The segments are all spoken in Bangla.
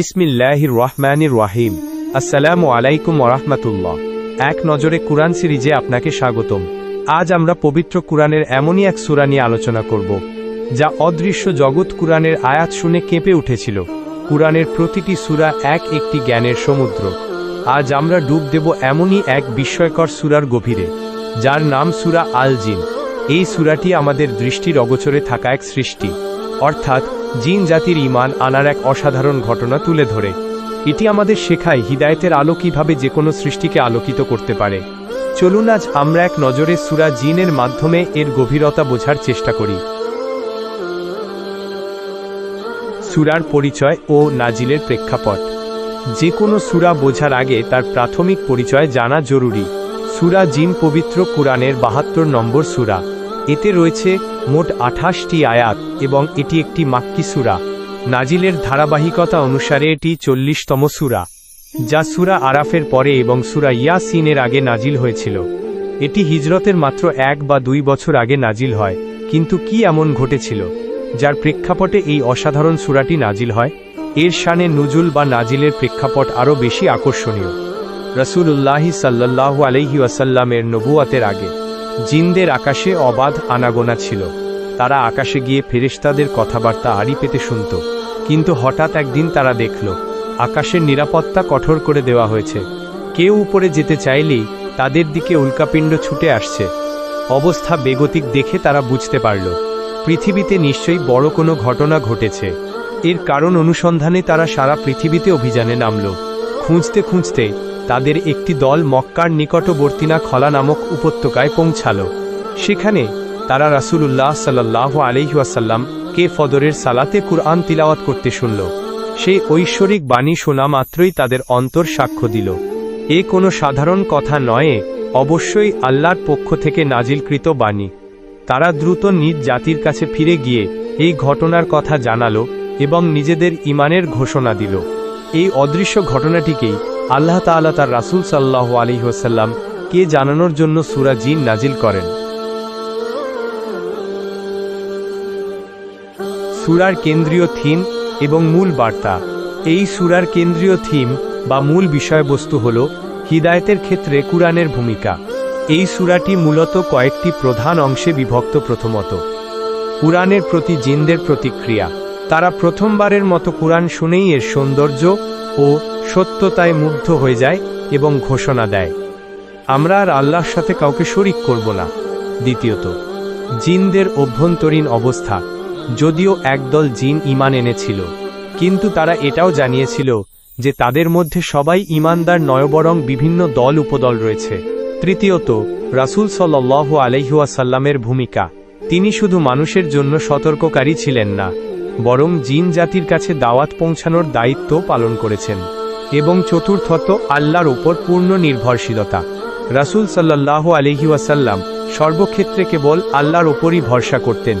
বিসমিল্লাহির রহমানির রাহিম। আসসালামু আলাইকুম ওরহমাতুল্লাহ এক নজরে কুরআন সিরিজে আপনাকে স্বাগতম। আজ আমরা পবিত্র কুরআনের এমনই এক সুরা নিয়ে আলোচনা করব, যা অদৃশ্য জগৎ কুরআনের আয়াত শুনে কেঁপে উঠেছিল। কুরআনের প্রতিটি সূরা এক একটি জ্ঞানের সমুদ্র। আজ আমরা ডুব দেব এমনই এক বিস্ময়কর সুরার গভীরে, যার নাম সূরা আল জিন। এই সূরাটি আমাদের দৃষ্টির অগোচরে থাকা এক সৃষ্টি। অর্থাৎ জিন জাতির ইমান আনার এক অসাধারণ ঘটনা তুলে ধরে। এটি আমাদের শেখায় হিদায়তের আলো কীভাবে যে কোনো সৃষ্টিকে আলোকিত করতে পারে। চলুন আজ আমরা এক নজরে সুরা জিনের মাধ্যমে এর গভীরতা বোঝার চেষ্টা করি। সুরার পরিচয় ও নাজিলের প্রেক্ষাপট। যে কোনো সুরা বোঝার আগে তার প্রাথমিক পরিচয় জানা জরুরি। সুরা জিন পবিত্র কুরআনের বাহাত্তর নম্বর সুরা। এতে রয়েছে মোট আঠাশটি আয়াত এবং এটি একটি মাক্কি সুরা। নাজিলের ধারাবাহিকতা অনুসারে এটি চল্লিশতম সুরা, যা সুরা আরাফের পরে এবং সুরা ইয়াসিনের আগে নাজিল হয়েছিল। এটি হিজরতের মাত্র এক বা দুই বছর আগে নাজিল হয়, কিন্তু কি এমন ঘটেছিল? যার প্রেক্ষাপটে এই অসাধারণ সুরাটি নাজিল হয়, এর শানে নুজুল বা নাজিলের প্রেক্ষাপট আরও বেশি আকর্ষণীয়। রসুল্লাহি সাল্লাহ আলহি ওয়াসাল্লামের নবুয়াতের আগে। জিনদের আকাশে অবাধ আনাগোনা ছিল। তারা আকাশে গিয়ে ফেরেশতাদের কথাবার্তা আড়ি পেতে শুনত। কিন্তু হঠাৎ একদিন তারা দেখল, আকাশের নিরাপত্তা কঠোর করে দেওয়া হয়েছে। কেউ উপরে যেতে চাইলেই তাদের দিকে উল্কাপিণ্ড ছুটে আসছে। অবস্থা বেগতিক দেখে তারা বুঝতে পারল, পৃথিবীতে নিশ্চয়ই বড় কোনো ঘটনা ঘটেছে। এর কারণ অনুসন্ধানে তারা সারা পৃথিবীতে অভিযানে নামল। খুঁজতে খুঁজতে তাদের একটি দল মক্কার নিকটবর্তীনা খলা নামক উপত্যকায় পৌঁছাল। সেখানে তারা রাসূলুল্লাহ সাল্লাহ আলহিউসাল্লাম কে ফদরের সালাতে কুরআন তিলাওয়াত করতে শুনল। সেই ঐশ্বরিক বাণী শোনা মাত্রই তাদের অন্তর সাক্ষ্য দিল। এ কোনো সাধারণ কথা নয়, অবশ্যই আল্লাহর পক্ষ থেকে নাজিলকৃত বাণী। তারা দ্রুত নিজ জাতির কাছে ফিরে গিয়ে এই ঘটনার কথা জানালো এবং নিজেদের ইমানের ঘোষণা দিল। এই অদৃশ্য ঘটনাটিকেই আল্লাহ তাআলা তার রাসূল সাল্লাহ আলিহাসাল্লাম কে জানানোর জন্য সুরা জিন নাজিল করেন। সুরার কেন্দ্রীয় থিম এবং মূল বার্তা। এই সুরার কেন্দ্রীয় থিম বা মূল বিষয়বস্তু হল হিদায়তের ক্ষেত্রে কুরআনের ভূমিকা। এই সুরাটি মূলত কয়েকটি প্রধান অংশে বিভক্ত প্রথমত। কুরআনের প্রতি জিনদের প্রতিক্রিয়া। তারা প্রথমবারের মতো কুরআন শুনেই এর সৌন্দর্য ও সত্যতায় মুগ্ধ হয়ে যায় এবং ঘোষণা দেয়। আমরা আর আল্লাহর সাথে কাউকে শরিক করব না। দ্বিতীয়ত, জিনদের অভ্যন্তরীণ অবস্থা। যদিও একদল জিন ইমান এনেছিল, কিন্তু তারা এটাও জানিয়েছিল যে তাদের মধ্যে সবাই ইমানদার নয়বরং বিভিন্ন দল উপদল রয়েছে। তৃতীয়ত, রাসূল সাল্লাহ আলহিউসাল্লামের ভূমিকা। তিনি শুধু মানুষের জন্য সতর্ককারী ছিলেন না, বরং জিন জাতির কাছে দাওয়াত পৌঁছানোর দায়িত্ব পালন করেছেন। এবং চতুর্থত আল্লাহর উপর পূর্ণ নির্ভরশীলতা। রাসূল সাল্লাহ আলহিউসাল্লাম সর্বক্ষেত্রে কেবল আল্লাহর ওপরই ভরসা করতেন।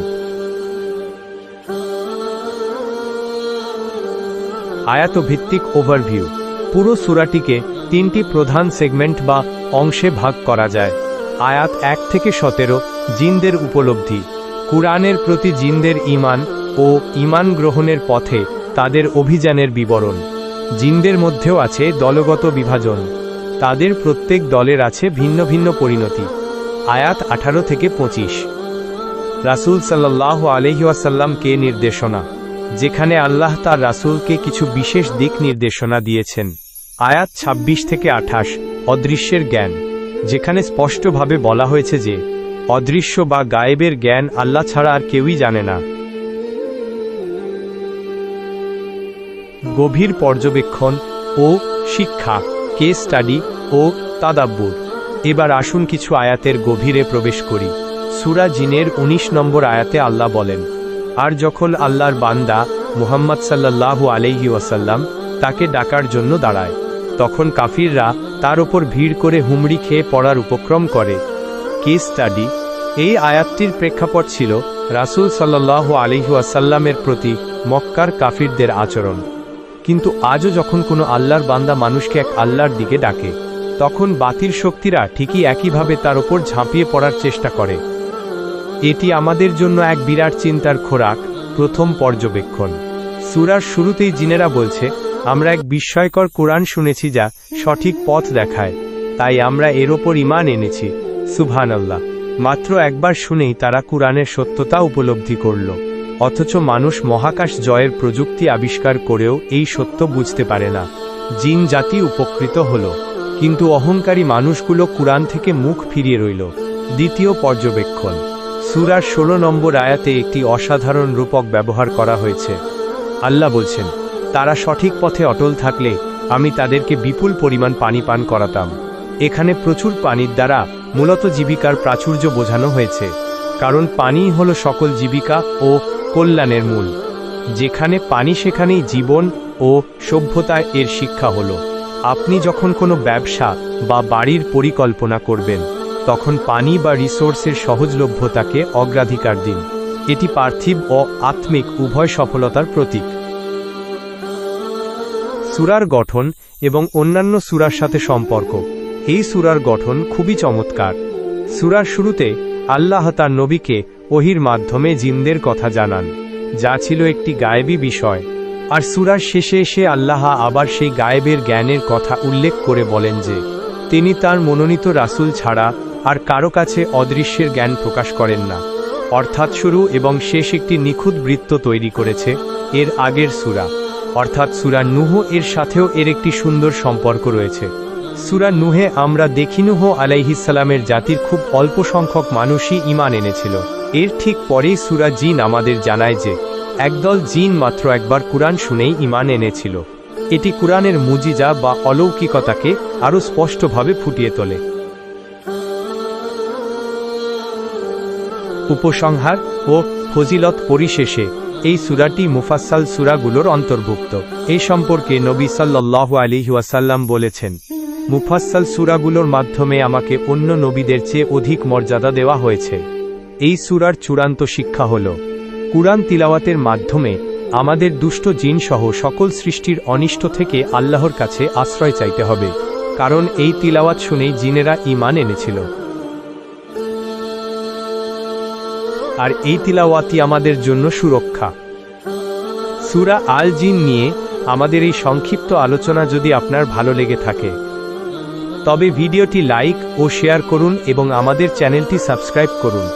আয়াত ভিত্তিক ওভারভিউ। পুরো সুরাটিকে তিনটি প্রধান সেগমেন্ট বা অংশে ভাগ করা যায়। আয়াত এক থেকে সতেরো, জিনদের উপলব্ধি। কুরআনের প্রতি জিনদের ইমান ও ইমান গ্রহণের পথে তাদের অভিযানের বিবরণ। জিনদের মধ্যেও আছে দলগত বিভাজন। তাদের প্রত্যেক দলের আছে ভিন্ন ভিন্ন পরিণতি। আয়াত আঠারো থেকে পঁচিশ। রাসুল সাল্লাহ আলহিউসাল্লামকে নির্দেশনা? যেখানে আল্লাহ তার রাসূলকে কিছু বিশেষ দিক নির্দেশনা দিয়েছেন। আয়াত ২৬ থেকে আঠাশ, অদৃশ্যের জ্ঞান। যেখানে স্পষ্টভাবে বলা হয়েছে যে, অদৃশ্য বা গায়েবের জ্ঞান আল্লাহ ছাড়া আর কেউই জানে না। গভীর পর্যবেক্ষণ ও শিক্ষা কেস স্টাডি ও তাদাব্বুর। এবার আসুন কিছু আয়াতের গভীরে প্রবেশ করি। সুরা জিনের ১৯ নম্বর আয়াতে আল্লাহ বলেন, আর যখন আল্লাহর বান্দা মুহাম্মদ সাল্লাল্লাহু আলহি ওয়াসাল্লাম তাকে ডাকার জন্য দাঁড়ায়, তখন কাফিররা তার ওপর ভিড় করে হুমড়ি খেয়ে পড়ার উপক্রম করে। কেস স্টাডি এই আয়াতটির প্রেক্ষাপট ছিল রাসূল সাল্লাল্লাহু আলহি ওয়াসাল্লামের প্রতি মক্কার কাফিরদের আচরণ। কিন্তু আজও যখন কোনো আল্লাহর বান্দা মানুষকে এক আল্লাহর দিকে ডাকে, তখন বাতিল শক্তিরা ঠিকই একইভাবে তার ওপর ঝাঁপিয়ে পড়ার চেষ্টা করে। এটি আমাদের জন্য এক বিরাট চিন্তার খোরাক, প্রথম পর্যবেক্ষণ। সুরার শুরুতেই জিনেরা বলছে, আমরা এক বিস্ময়কর কোরআন শুনেছি যা সঠিক পথ দেখায়। তাই আমরা এর ওপর ইমান এনেছি। সুবহানাল্লাহ। মাত্র একবার শুনেই তারা কোরআনের সত্যতা উপলব্ধি করল। অথচ মানুষ মহাকাশ জয়ের প্রযুক্তি আবিষ্কার করেও এই সত্য বুঝতে পারে না। জিন জাতি উপকৃত হল, কিন্তু অহংকারী মানুষগুলো কোরআন থেকে মুখ ফিরিয়ে রইল। দ্বিতীয় পর্যবেক্ষণ, সুরার ষোলো নম্বর আয়াতে একটি অসাধারণ রূপক ব্যবহার করা হয়েছে। আল্লাহ বলছেন, তারা সঠিক পথে অটল থাকলে আমি তাদেরকে বিপুল পরিমাণ পানি পান করাতাম। এখানে প্রচুর পানির দ্বারা মূলত জীবিকার প্রাচুর্য বোঝানো হয়েছে, কারণ পানিই হল সকল জীবিকা ও কল্যাণের মূল। যেখানে পানি সেখানেই জীবন ও সভ্যতা এর শিক্ষা হল। আপনি যখন কোনো ব্যবসা বা বাড়ির পরিকল্পনা করবেন, তখন পানি বা রিসোর্সের সহজলভ্যতাকে অগ্রাধিকার দিন। এটি পার্থিব ও আত্মিক উভয় সফলতার প্রতীক। সুরার গঠন এবং অন্যান্য সুরার সাথে সম্পর্ক। এই সুরার গঠন খুবই চমৎকার। সুরার শুরুতে আল্লাহ তার নবীকে ওহির মাধ্যমে জিনদের কথা জানান, যা ছিল একটি গায়েবী বিষয়। আর সুরার শেষে এসে আল্লাহ আবার সেই গায়েবের জ্ঞানের কথা উল্লেখ করে বলেন যে, তিনি তার মনোনীত রাসূল ছাড়া আর কারও কাছে অদৃশ্যের জ্ঞান প্রকাশ করেন না। অর্থাৎ শুরু এবং শেষ একটি নিখুঁত বৃত্ত তৈরি করেছে এর আগের সুরা। অর্থাৎ সুরা নুহ এর সাথেও এর একটি সুন্দর সম্পর্ক রয়েছে। সুরা নুহে আমরা দেখি নুহ আলাইহিসালামের জাতির খুব অল্প সংখ্যক মানুষই ইমান এনেছিল। এর ঠিক পরেই সুরা জিন আমাদের জানায় যে, একদল জিন মাত্র একবার কুরআন শুনেই ইমান এনেছিল। এটি কুরআনের মুজিজা বা অলৌকিকতাকে আরও স্পষ্টভাবে ফুটিয়ে তোলে। উপসংহার ও ফজিলত পরিশেষে এই সুরাটি মুফাসাল সুরাগুলোর অন্তর্ভুক্ত। এই সম্পর্কে নবী সাল্লাহ আলিহাসাল্লাম বলেছেন মুফাসাল সুরাগুলোর মাধ্যমে আমাকে অন্য নবীদের চেয়ে অধিক মর্যাদা দেওয়া হয়েছে। এই সুরার চূড়ান্ত শিক্ষা হল, কুরআন তিলাওয়াতের মাধ্যমে আমাদের দুষ্ট জিনসহ সকল সৃষ্টির অনিষ্ট থেকে আল্লাহর কাছে আশ্রয় চাইতে হবে, কারণ এই তিলাওয়াত শুনেই জিনেরা ইমান এনেছিল। আর এই তিলাওয়াতি আমাদের জন্য সুরক্ষা। সুরা আল জিন নিয়ে আমাদের এই সংক্ষিপ্ত আলোচনা যদি আপনার ভালো লেগে থাকে তবে ভিডিওটি লাইক ও শেয়ার করুন এবং আমাদের চ্যানেলটি সাবস্ক্রাইব করুন।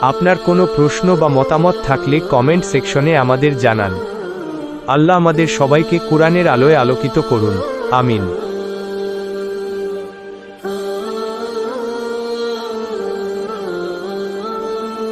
আপনার কোনো প্রশ্ন বা মতামত থাকলে কমেন্ট সেকশনে আমাদের জানান। আল্লাহ আমাদের সবাইকে কোরআনের আলোয় আলোকিত করুন। আমিন।